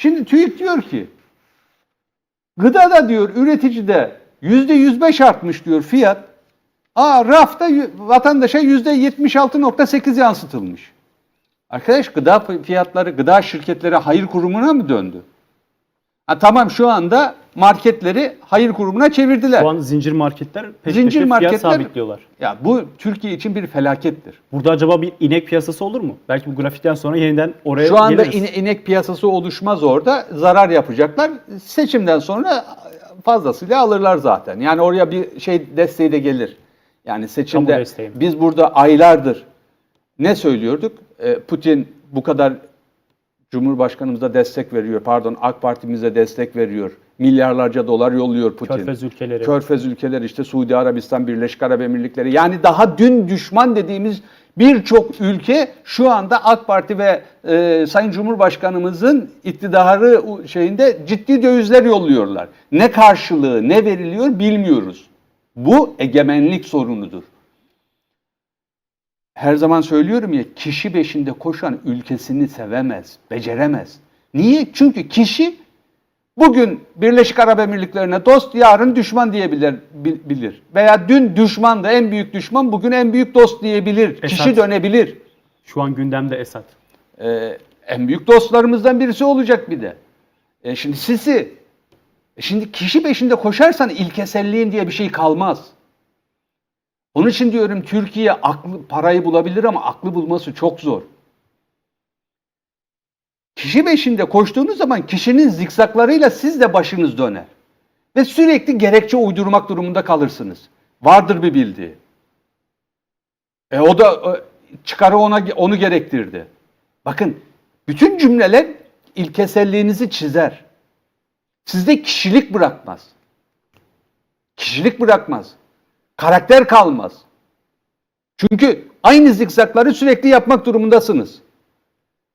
Şimdi TÜİK diyor ki gıdada diyor üreticide yüzde 105 artmış diyor fiyat. Aa rafta vatandaşa yüzde 76.8 yansıtılmış. Arkadaş gıda fiyatları gıda şirketleri hayır kurumuna mı döndü? Ha, tamam şu anda marketleri hayır kurumuna çevirdiler. Şu an zincir marketler peş Zincir peşe marketler- fiyat sabitliyorlar. Ya bu Türkiye için bir felakettir. Burada acaba bir inek piyasası olur mu? Belki bu grafikten sonra yeniden oraya Şu anda ine- inek piyasası oluşmaz orada. Zarar yapacaklar. Seçimden sonra fazlasıyla alırlar zaten. Yani oraya bir şey desteği de gelir. Yani seçimde biz burada aylardır ne söylüyorduk? Ee, Putin bu kadar Cumhurbaşkanımıza destek veriyor. Pardon AK Parti'mize destek veriyor. Milyarlarca dolar yolluyor Putin. Körfez ülkeleri. Körfez ülkeleri işte Suudi Arabistan, Birleşik Arap Emirlikleri. Yani daha dün düşman dediğimiz birçok ülke şu anda AK Parti ve e, Sayın Cumhurbaşkanımızın iktidarı şeyinde ciddi dövizler yolluyorlar. Ne karşılığı, ne veriliyor bilmiyoruz. Bu egemenlik sorunudur. Her zaman söylüyorum ya kişi beşinde koşan ülkesini sevemez, beceremez. Niye? Çünkü kişi Bugün Birleşik Arap Emirlikleri'ne dost, yarın düşman diyebilir. bil- bilir. Veya dün düşman da en büyük düşman, bugün en büyük dost diyebilir. Kişi Esad. dönebilir. Şu an gündemde Esad. Ee, en büyük dostlarımızdan birisi olacak bir de. E şimdi Sisi, e şimdi kişi peşinde koşarsan ilkeselliğin diye bir şey kalmaz. Onun için diyorum Türkiye aklı, parayı bulabilir ama aklı bulması çok zor. Kişi peşinde koştuğunuz zaman kişinin zikzaklarıyla siz de başınız döner. Ve sürekli gerekçe uydurmak durumunda kalırsınız. Vardır bir bildiği. E o da e, çıkarı ona onu gerektirdi. Bakın bütün cümleler ilkeselliğinizi çizer. Sizde kişilik bırakmaz. Kişilik bırakmaz. Karakter kalmaz. Çünkü aynı zikzakları sürekli yapmak durumundasınız.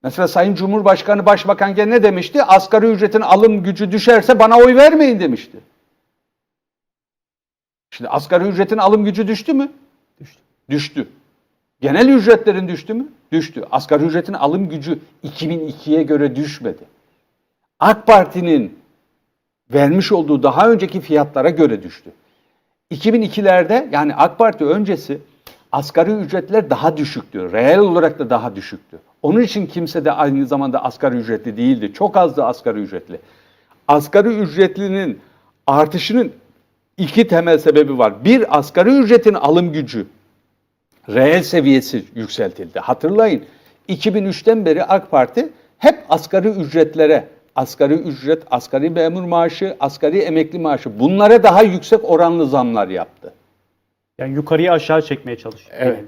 Mesela Sayın Cumhurbaşkanı Başbakanken ne demişti? Asgari ücretin alım gücü düşerse bana oy vermeyin demişti. Şimdi asgari ücretin alım gücü düştü mü? Düştü. Düştü. Genel ücretlerin düştü mü? Düştü. Asgari ücretin alım gücü 2002'ye göre düşmedi. AK Parti'nin vermiş olduğu daha önceki fiyatlara göre düştü. 2002'lerde yani AK Parti öncesi asgari ücretler daha düşüktü. Reel olarak da daha düşüktü. Onun için kimse de aynı zamanda asgari ücretli değildi. Çok azdı asgari ücretli. Asgari ücretlinin artışının iki temel sebebi var. Bir asgari ücretin alım gücü reel seviyesi yükseltildi. Hatırlayın 2003'ten beri AK Parti hep asgari ücretlere, asgari ücret, asgari memur maaşı, asgari emekli maaşı bunlara daha yüksek oranlı zamlar yaptı. Yani yukarıya aşağı çekmeye çalışıyor. Evet.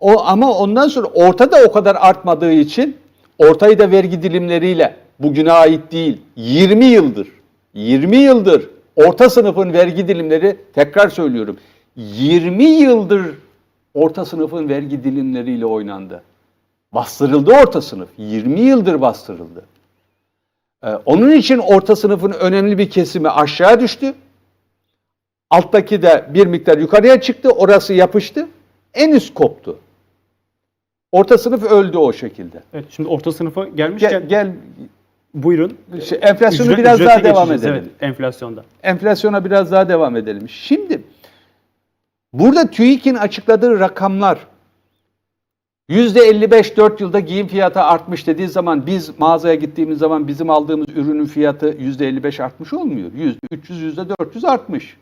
O ama ondan sonra orta da o kadar artmadığı için ortayı da vergi dilimleriyle bugüne ait değil. 20 yıldır 20 yıldır orta sınıfın vergi dilimleri tekrar söylüyorum. 20 yıldır orta sınıfın vergi dilimleriyle oynandı. Bastırıldı orta sınıf. 20 yıldır bastırıldı. Ee, onun için orta sınıfın önemli bir kesimi aşağı düştü. Alttaki de bir miktar yukarıya çıktı. Orası yapıştı. En üst koptu. Orta sınıf öldü o şekilde. Evet, şimdi orta sınıfa gelmişken Gel, gel buyurun. şey, enflasyonu Ücret- biraz daha devam edelim. Evet, enflasyonda. Enflasyona biraz daha devam edelim. Şimdi burada TÜİK'in açıkladığı rakamlar %55 4 yılda giyim fiyatı artmış dediği zaman biz mağazaya gittiğimiz zaman bizim aldığımız ürünün fiyatı %55 artmış olmuyor. %300 %400 artmış.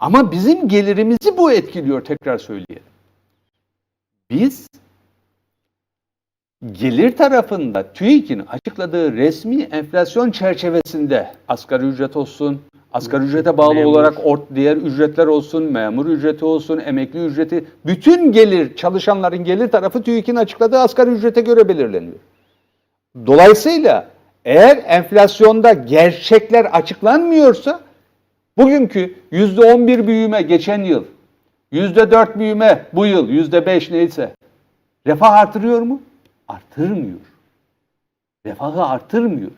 Ama bizim gelirimizi bu etkiliyor tekrar söyleyelim. Biz gelir tarafında TÜİK'in açıkladığı resmi enflasyon çerçevesinde asgari ücret olsun, asgari ücrete bağlı Memur. olarak ort diğer ücretler olsun, memur ücreti olsun, emekli ücreti, bütün gelir, çalışanların gelir tarafı TÜİK'in açıkladığı asgari ücrete göre belirleniyor. Dolayısıyla eğer enflasyonda gerçekler açıklanmıyorsa bugünkü %11 büyüme geçen yıl, %4 büyüme bu yıl, %5 neyse refah artırıyor mu? Artırmıyor. Refahı artırmıyor.